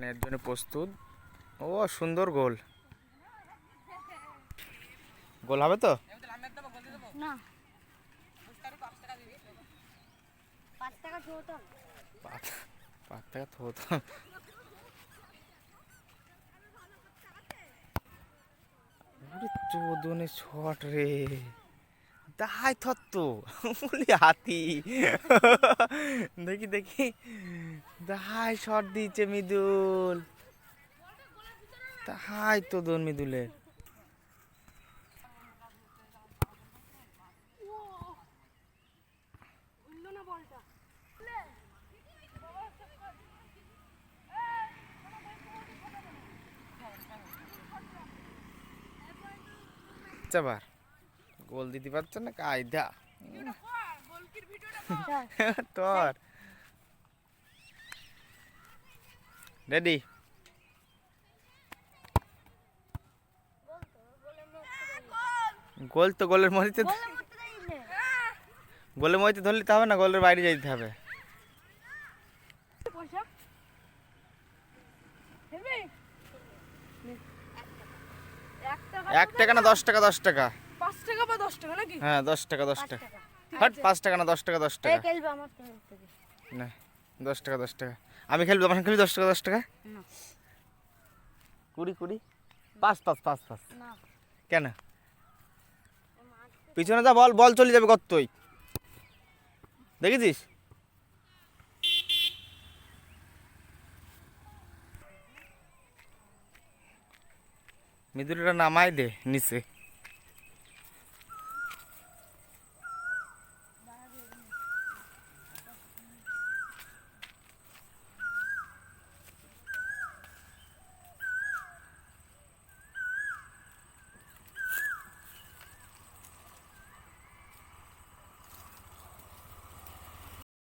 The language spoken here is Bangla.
নেওয়ার জন্য প্রস্তুত। ও সুন্দর গোল। গোল হবে তো? না। পাঁচ টাকা ছোট পাঁচ পাঁচ টাকা থোত চোদনে ছট রে। দাহাই থত্ত। বলি, হাতি। দেখি দেখি। দাহাই শট দিচ্ছে মিদুল। তাহাই তো দোন মিদুলের। চাবার। গোল দিতে পারছ না? কায়দা। তোর। রেডি গোল তো গোলের মধ্যে গোলের মধ্যে ধরলে তো হবে না গোলের বাইরে যেতে হবে। এক টাকা না দশ টাকা দশ টাকা? দশ টাকা নাকি? হ্যাঁ দশ টাকা দশ টাকা। হাট পাঁচ টাকা না দশ টাকা দশ টাকা? খেলবে আমার না দশ টাকা দশ টাকা। আমি খেলব আমার খেলবি দশ টাকা দশ টাকা? না। কুড়ি কুড়ি? পাঁচ পাঁচ পাঁচ পাঁচ। না। কেন? পিছনে যা বল বল চলে যাবে কতই দেখেছিস? মিদুলটা নামাই দে নিচে।